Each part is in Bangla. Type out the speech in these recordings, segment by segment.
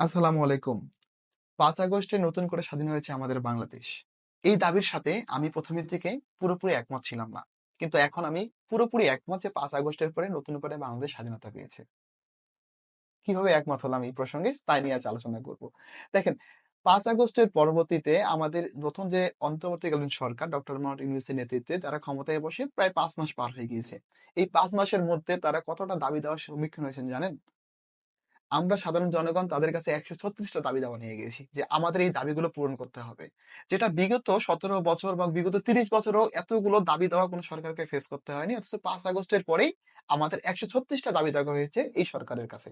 আসসালামু আলাইকুম। ৫ আগস্টে নতুন করে স্বাধীন হয়েছে আমাদের বাংলাদেশ। এই দাবির সাথে আমি ১ম এর দিকে পুরোপুরি একমত ছিলাম না। কিন্তু এখন আমি পুরোপুরি একমত যে ৫ আগস্টের পরে নতুন করে বাংলাদেশ স্বাধীনতা পেয়েছে। কীভাবে একমত হলাম এই প্রসঙ্গে তাই নিয়ে আজ আলোচনা করব। দেখেন, পাঁচ আগস্টের পরবর্তীতে আমাদের নতুন যে অন্তর্বর্তীকালীন সরকার, ডক্টর মোহাম্মদ ইউনূসের নেতৃত্বে তারা ক্ষমতায় বসে প্রায় পাঁচ মাস পার হয়ে গিয়েছে। এই পাঁচ মাসের মধ্যে তারা কতটা দাবি দেওয়ার সম্মুখীন হয়েছেন জানেন? আমরা সাধারণ জনগণ তাদের কাছে ১৩৬ টা দাবি দাওয়া নিয়ে গেছি যে আমাদের এই দাবিগুলো পূরণ করতে হবে। যেটা বিগত ১৭ বছর বা বিগত ৩০ বছরেও এতগুলো দাবি দেওয়া কোনো সরকারকে ফেস করতে হয়নি। অথচ ৫ আগস্টের পরেই আমাদের ১৩৬ টা দাবি দেওয়া হয়েছে এই সরকারের কাছে।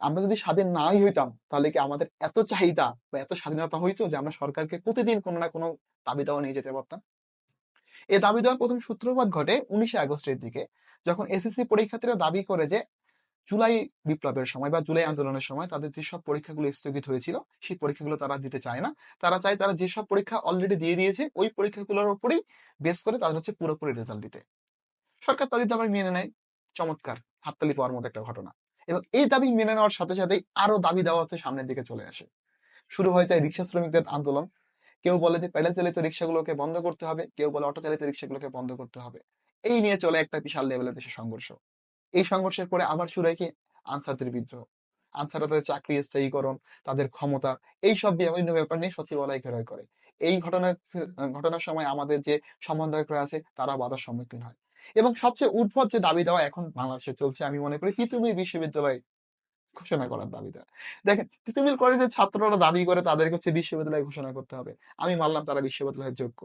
আমরা যদি স্বাধীন নাই হইতাম, তাহলে কি আমাদের এত চাহিদা বা এত স্বাধীনতা হইতো যে আমরা সরকারকে প্রতিদিন কোনো না কোনো দাবি দেওয়া নিয়ে যেতে পারতাম? এই দাবি দেওয়ার প্রথম সূত্রপাত ঘটে ১৯শে আগস্টের দিকে। যখন এসএসসি পরীক্ষার্থীরা দাবি করে যে জুলাই বিপ্লবের সময় বা জুলাই আন্দোলনের সময় তাদের যেসব পরীক্ষাগুলো স্থগিত হয়েছিল সেই পরীক্ষাগুলো তারা দিতে চায় না। তারা চায় তারা যেসব পরীক্ষা অলরেডি দিয়ে দিয়েছে ওই পরীক্ষাগুলোর উপরেই বেস করে তাদের হচ্ছে পুরোপুরি রেজাল্ট দিতে। সরকার তাদের দাবি মেনে নেয়। চমৎকার! হাততালি পাওয়ার মতো একটা ঘটনা। এবং এই দাবি মেনে নেওয়ার সাথে সাথে আরও দাবি দেওয়া হচ্ছে সামনের দিকে চলে আসে। শুরু হয়ে যায় রিক্সা শ্রমিকদের আন্দোলন। কেউ বলে যে প্যাডেল চালিত রিক্সাগুলোকে বন্ধ করতে হবে, কেউ বলে অটো চালিত রিক্সাগুলোকে বন্ধ করতে হবে। এই নিয়ে চলে একটা বিশাল লেভেলের দেশে সংঘর্ষ। এই সংঘর্ষের পরে আবার শুরু হয় কি আনসারদের বিদ্রোহ। আনসাররা তাদের চাকরি স্থায়ীকরণ, তাদের ক্ষমতা এইসব বিভিন্ন ব্যাপার নিয়ে সচিবালয় ঘেরাও করে। এই ঘটনার ঘটনার সময় আমাদের যে সমন্বয়করা আছে তারা বাধার সম্মুখীন হয়। এবং সবচেয়ে উদ্ভট যে দাবি দেওয়া এখন বাংলাদেশে চলছে আমি মনে করি তিতুমির বিশ্ববিদ্যালয় ঘোষণা করার দাবিটা। দেখেন তিতুমির কলেজের ছাত্ররা দাবি করে তাদেরকে হচ্ছে বিশ্ববিদ্যালয় ঘোষণা করতে হবে। আমি মানলাম তারা বিশ্ববিদ্যালয়ের যোগ্য।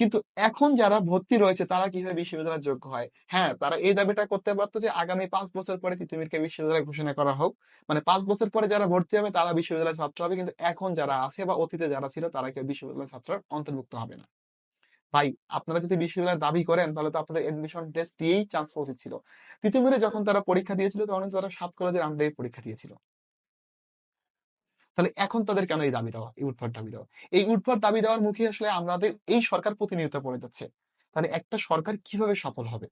কিন্তু এখন যারা ভর্তি রয়েছে তারা কীভাবে বিশ্ববিদ্যালয়ের যোগ্য হয়? হ্যাঁ, তারা এই দাবিটা করতে পারতো যে আগামী পাঁচ বছর পরে তিতুমিরকে বিশ্ববিদ্যালয় ঘোষণা করা হোক। মানে পাঁচ বছর পরে যারা ভর্তি হবে তারা বিশ্ববিদ্যালয়ের ছাত্র হবে। কিন্তু এখন যারা আছে বা অতীতে যারা ছিল তারা কেউ বিশ্ববিদ্যালয়ের ছাত্রের অন্তর্ভুক্ত হবে না। ভাই আপনারা যদি বিশ্ববিদ্যালয়ের দাবি করেন তাহলে তো আপনাদের অ্যাডমিশন টেস্ট দিয়েই চান্স উচিত ছিল। তিতুমিরে যখন তারা পরীক্ষা দিয়েছিল তখন তারা ৭ কলেজের আন্ডারে পরীক্ষা দিয়েছিল। তাহলে এখন তাদের কেন এই দাবি দেওয়া? এই উদ্ভট দাবি দেওয়া? এই উদ্ভট দাবি দেওয়ার মুখে আসলে আমাদের এই সরকার প্রতিনিয়ত পড়ে যাচ্ছে। তাহলে একটা সরকার কীভাবে সফল হবে?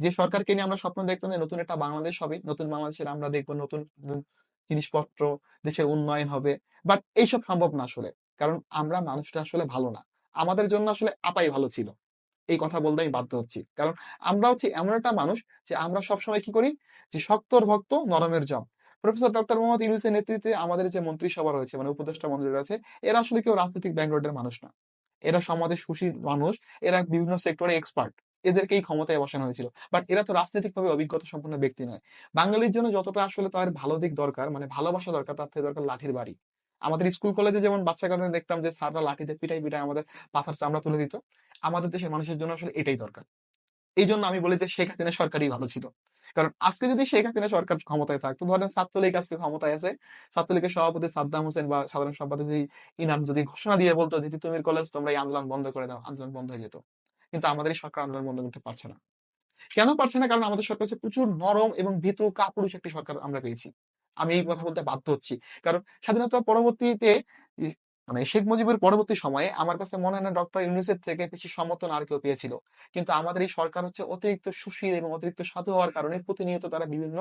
যে সরকারকে নিয়ে আমরা স্বপ্ন দেখতাম যে নতুন একটা বাংলাদেশ হবে। নতুন বাংলাদেশের আমরা দেখব নতুন জিনিসপত্র, দেশের উন্নয়ন হবে। বাট এইসব সম্ভব না আসলে। কারণ আমরা মানুষটা আসলে ভালো না। আমাদের জন্য আসলে আপাই ভালো ছিল। এই কথা বলতে আমি বাধ্য হচ্ছি। কারণ আমরা হচ্ছি এমন একটা মানুষ যে আমরা সবসময় কি করি? যে শক্তর ভক্ত নরমের জম। প্রফেসর ডক্টর মোহাম্মদ ইউনূসের নেতৃত্বে আমাদের যে মন্ত্রিসভা রয়েছে মানে উপদেষ্টা মন্ত্রীরা আছে এরা আসলে কেউ রাজনৈতিক ব্যাকগ্রাউন্ডের মানুষ না। এরা সমাজের সুশীল মানুষ। এরা বিভিন্ন সেক্টরে এক্সপার্ট। এদেরকেই ক্ষমতায় বসানো হয়েছিল। বাট এরা তো রাজনৈতিকভাবে অভিজ্ঞতা সম্পন্ন ব্যক্তি নয়। বাঙালির জন্য যতটা আসলে তার ভালো দিক দরকার মানে ভালোবাসা দরকার, তার থেকে দরকার লাঠির বাড়ি। আমাদের স্কুল কলেজে যেমন বাচ্চা বাচ্চাকালে দেখতাম যে স্যাররা লাঠিতে পিটায়, পিটায় আমাদের পাছার চামড়া তুলে দিত। আমাদের দেশের মানুষের জন্য আসলে এটাই দরকার। এইজন্য আমি বলি যে শেখ হাসিনা সরকারই ভালো ছিল। কারণ আজকে যদি শেখ হাসিনা সরকার ক্ষমতায় থাকতো ধরেন ছাত্রলীগ আজকে ক্ষমতায় আছে। ছাত্রলীগের সভাপতি সাদ্দাম হোসেন বা সাধারণ সম্পাদক যদি ইনাম যদি ঘোষণা দিয়ে বলতো যে তিতুমির কলেজ তোমরা এই আন্দোলন বন্ধ করে দাও, আন্দোলন বন্ধ হয়ে যেত। কিন্তু আমাদের এই সরকার আন্দোলন বন্ধ করতে পারছে না। কেন পারছে না? কারণ আমাদের সরকার হচ্ছে প্রচুর নরম এবং ভীতু কাপুরুষ একটি সরকার আমরা পেয়েছি। আমি এই কথা বলতে বাধ্য হচ্ছি। কারণ স্বাধীনতা পরবর্তীতে মানে শেখ মুজিবের পরবর্তী সময়ে আমার কাছে মনে হয় না ডক্টর ইউনূসের থেকে বেশি সমর্থন আর কেউ পেয়েছিল। কিন্তু আমাদের এই সরকার হচ্ছে অতিরিক্ত সুশীল এবং অতিরিক্ত সাধু হওয়ার কারণে প্রতিনিয়ত তারা বিভিন্ন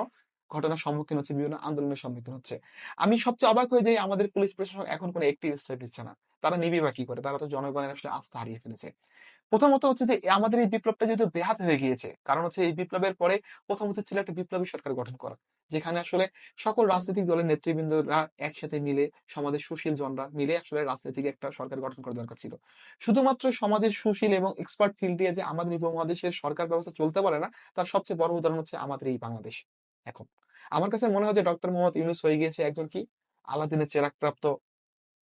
ঘটনার সম্মুখীন হচ্ছে, বিভিন্ন আন্দোলনের সম্মুখীন হচ্ছে। আমি সবচেয়ে অবাক হয়ে যাই আমাদের পুলিশ প্রশাসন এখন কোন অ্যাক্টিভ স্টেপ নিচ্ছে না। তারা নিবে বা কি করে? তারা তো জনগণের আসলে আস্থা হারিয়ে ফেলেছে। প্রথমত হচ্ছে যে আমাদের এই বিপ্লবটা যেহেতু বেহাত হয়ে গিয়েছে। কারণ হচ্ছে এই বিপ্লবের পরে প্রথমত ছিল একটা বিপ্লবী সরকার গঠন করা। যেখানে আসলে সকল রাজনৈতিক দলের নেতৃবৃন্দরা একসাথে মিলে সমাজের সুশীল জনরা মিলে আসলে রাজনৈতিক একটা সরকার গঠন করা দরকার ছিল। শুধুমাত্র সমাজের সুশীল এবং এক্সপার্ট ফিল্ড যে আমাদের উপমহাদেশের সরকার ব্যবস্থা চলতে পারে না, তার সবচেয়ে বড় উদাহরণ হচ্ছে আমাদের এই বাংলাদেশ এখন। আমার কাছে মনে হয় যে ডক্টর মোহাম্মদ ইউনূস হয়ে গিয়েছে একজন কি আলাদিনের চেরাগপ্রাপ্ত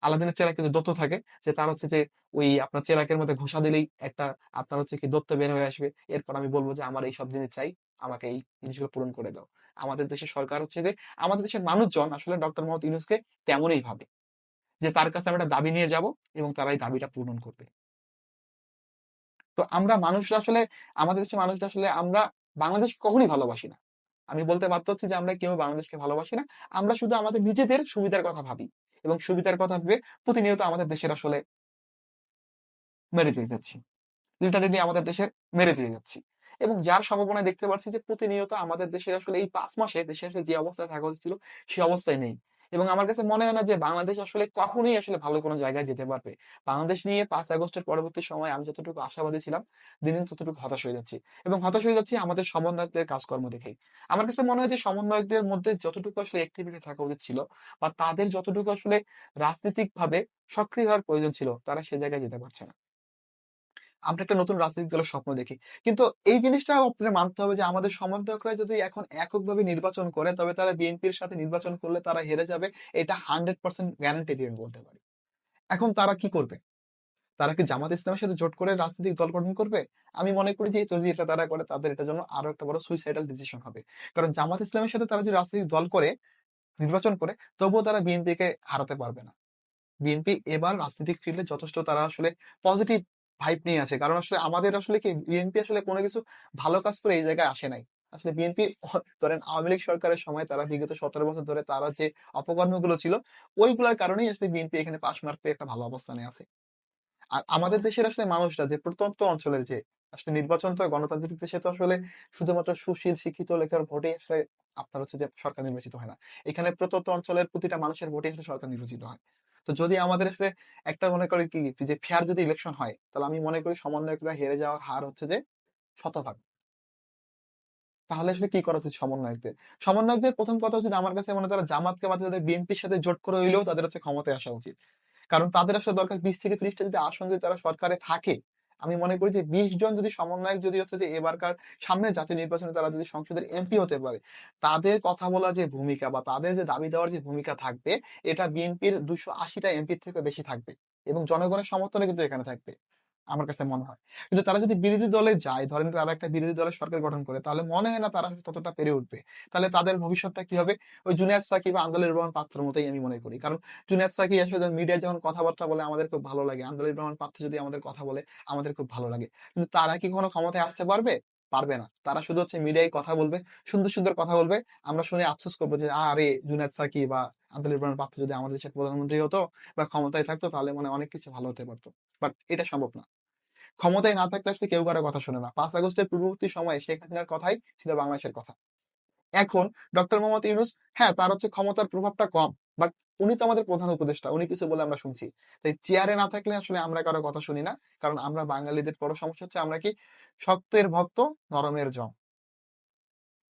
আলাদিনের চেরাগ কিন্তু দত্ত থাকে যে তার হচ্ছে যে ওই আপনার চেরাকের মধ্যে ঘোষা দিলেই একটা আপনার হচ্ছে কি দত্ত বের হয়ে আসবে। এরপর আমি বলব যে আমার এইসব জিনিস চাই। আমাকে এই জিনিসগুলো পূরণ করে দাও। আমাদের দেশের সরকার হচ্ছে যে, আমাদের দেশের মানুষজন আসলে ডক্টর মোহাম্মদ ইউনূসকে তেমনই ভাবে। যে, তার কাছে আমরা দাবি নিয়ে যাব এবং তারা এই দাবিটা পূরণ করবে। তো আমরা মানুষরা আসলে, আমাদের দেশের মানুষরা আসলে আমরা বাংলাদেশকে কখনোই ভালোবাসি না। আমি বলতে বাধ্য হচ্ছি যে, আমরা কেউ বাংলাদেশকে ভালোবাসি না। আমরা শুধু আমাদের নিজেদের সুবিধার কথা ভাবি। এবং সুবিধার কথা ভেবে প্রতিনিয়ত আমাদের দেশের আসলে মেরে দিয়ে যাচ্ছি। লিটারেলি আমাদের দেশের মেরে দিয়ে যাচ্ছি। এবং যার সম্ভাবনায় দেখতে পাচ্ছি যে প্রতিনিয়ত আমাদের দেশে আসলে এই ৫ মাসে দেশে আসলে যে অবস্থায় থাকা উচিত ছিল, সে অবস্থায় নেই। এবং আমার কাছে মনে হয় না যে বাংলাদেশ আসলে কখনোই আসলে ভালো কোনো জায়গায় যেতে পারবে। বাংলাদেশ নিয়ে ৫ আগস্টের পরবর্তী সময়ে আমি যতটুকু আশাবাদী ছিলাম, দিন, দিন ততটুকু হতাশ হয়ে যাচ্ছি। এবং হতাশ হয়ে যাচ্ছি আমাদের সমন্বয়কদের কাজকর্ম দেখে আমার কাছে মনে হয় যে সমন্বয়কদের মধ্যে যতটুকু আসলে অ্যাক্টিভিটি থাকা উচিত ছিল বা তাদের যতটুকু আসলে রাজনৈতিকভাবে সক্রিয় হওয়ার প্রয়োজন ছিল, তারা সে জায়গায় যেতে পারছে না। আমরা একটা নতুন রাজনৈতিক দলের স্বপ্ন দেখি। কিন্তু এই জিনিসটাও আপনাদের মানতে হবে যে আমাদের সমন্বয়করা যদি এখন এককভাবে নির্বাচন করে তবে তারা বিএনপির সাথে নির্বাচন করলে তারা হেরে যাবে। এটা 100% গ্যারান্টি দিয়ে বলতে পারি। এখন তারা কি করবে? তারা কি জামাত ইসলামের সাথে জোট করে রাজনৈতিক দল গঠন করবে? আমি মনে করি যে যদি এটা তারা করে তাদের এটার জন্য আরও একটা বড় সুইসাইডাল ডিসিশন হবে। কারণ জামাত ইসলামের সাথে তারা যদি রাজনৈতিক দল করে, নির্বাচন করে তবুও তারা বিএনপিকে হারাতে পারবে না। বিএনপি এবার রাজনৈতিক ফিল্ডে যথেষ্ট তারা আসলে পজিটিভ ভাইব নিয়ে আছে। কারণ আসলে আমাদের আসলে কি বিএনপি আসলে কোন কিছু ভালো কাজ করে এই জায়গায় আসে নাই। আসলে বিএনপি ধরেন আওয়ামী লীগ সরকারের সময় তারা বিগত ১৭ বছর ধরে তারা যে অপকর্মগুলো ছিল, ওইগুলার কারণেই আসলে বিএনপি এখানে পাস মার্ক পেয়ে একটা ভালো অবস্থানে আছে। আর আমাদের দেশের আসলে মানুষরা যে প্রত্যন্ত অঞ্চলের যে আসলে নির্বাচন তো গণতান্ত্রিক দেশে তো আসলে শুধুমাত্র সুশীল শিক্ষিত লেখার ভোটেই আসলে আপনার হচ্ছে যে সরকার নির্বাচিত হয় না। এখানে প্রত্যন্ত অঞ্চলের প্রতিটা মানুষের ভোটে আসলে সরকার নির্বাচিত হয়। তো যদি আমাদের আসলে একটা মনে করি কি যে ফেয়ার যদি ইলেকশন হয়, তাহলে আমি মনে করি সমন্বয়করা হেরে যাওয়ার হার হচ্ছে যে শতভাগ। তাহলে আসলে কি করা উচিত সমন্বয়কদের? সমন্বয়কদের প্রথম কথা হচ্ছে আমার কাছে মনে তারা জামাতকে বাদে তাদের বিএনপির সাথে জোট করে হইলেও তাদের হচ্ছে ক্ষমতায় আসা উচিত। কারণ তাদের আসলে দরকার ২০ থেকে ত্রিশটা যদি আসন যদি তারা সরকারে থাকে, আমি মনে করি যে ২০ জন যদি সমন্বয়ক যদি হচ্ছে যে এবারকার সামনে জাতীয় নির্বাচনে তারা যদি সংসদের এমপি হতে পারে, তাদের কথা বলার যে ভূমিকা বা তাদের যে দাবি দেওয়ার যে ভূমিকা থাকবে, এটা বিএনপির দুশো আশিটা এমপির থেকে বেশি থাকবে। এবং জনগণের সমর্থনে কিন্তু এখানে থাকবে। আমার কাছে মনে হয়। কিন্তু তারা যদি বিরোধী দলে যায়, ধরেন তারা একটা বিরোধী দলের সরকার গঠন করে, তাহলে মনে হয় না তারা ততটা পেরে উঠবে। তাহলে তাদের ভবিষ্যৎটা কি হবে? ওই জুনায়েদ সাকিব বা আন্দালিব রহমান পাত্রের মতোই আমি মনে করি। কারণ জুনায়েদ সাকিব আসলে মিডিয়ায় যখন কথাবার্তা বলে আমাদের খুব ভালো লাগে। আন্দালিব রহমান পাত্র যদি আমাদের কথা বলে আমাদের খুব ভালো লাগে। কিন্তু তারা কি কখনো ক্ষমতায় আসতে পারবে? পারবে না। তারা শুধু হচ্ছে মিডিয়ায় কথা বলবে, সুন্দর, সুন্দর কথা বলবে। আমরা শুনে আফসোস করব যে আরে জুনায়েদ সাকিব বা আন্দালিব রহমান পাত্র যদি আমাদের দেশের প্রধানমন্ত্রী হতো বা ক্ষমতায় থাকতো তাহলে মনে অনেক কিছু ভালো হতে পারত। বাট এটা সম্ভব না। ক্ষমতায় না থাকলে আসলে কেউ কারও কথা শোনে না। ৫ আগস্টের পূর্ববর্তী সময়ে শেখ হাসিনার কথাই ছিল বাংলাদেশের কথা। এখন ডক্টর মোহাম্মদ ইউনূস হ্যাঁ, তার হচ্ছে ক্ষমতার প্রভাবটা কম। বাট উনি তো আমাদের প্রধান উপদেষ্টা। উনি কিছু বলে আমরা শুনছি। তাই চেয়ারে না থাকলে আসলে আমরা কারও কথা শুনি না। কারণ আমরা বাঙালিদের বড় সমস্যা হচ্ছে আমরা কি শক্তের ভক্ত, নরমের জম।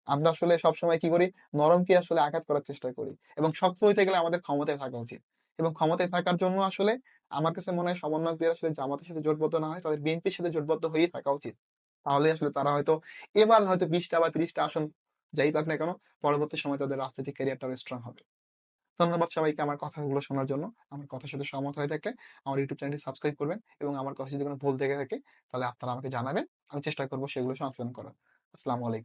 আমরা আসলে সবসময় কি করি? নরমকে আসলে আঘাত করার চেষ্টা করি। এবং শক্ত হইতে গেলে আমাদের ক্ষমতায় থাকা উচিত। এবং ক্ষমতায় থাকার জন্য আসলে আমার কাছে মনে হয় সমন্বয়কদের আসলে জামাতের সাথে জোটবদ্ধ না হয়, তাদের বিএনপির সাথে জোটবদ্ধ হয়েই থাকা উচিত। তাহলে আসলে তারা হয়তো এবার হয়তো বিশটা বা ৩০ টা আসন যাই পাক না কেন, পরবর্তী সময়ে তাদের রাজনৈতিক ক্যারিয়ারটা স্ট্রং হবে। ধন্যবাদ সবাইকে আমার কথাগুলো শোনার জন্য। আমার কথার সাথে সহমত হয়ে থাকলে আমার ইউটিউব চ্যানেলটি সাবস্ক্রাইব করবেন এবং আমার কথা যদি কোনো ভুল থেকে থাকে তাহলে আপনারা আমাকে জানাবেন। আমি চেষ্টা করব সেগুলো সংশোধন করার। আসসালামু আলাইকুম।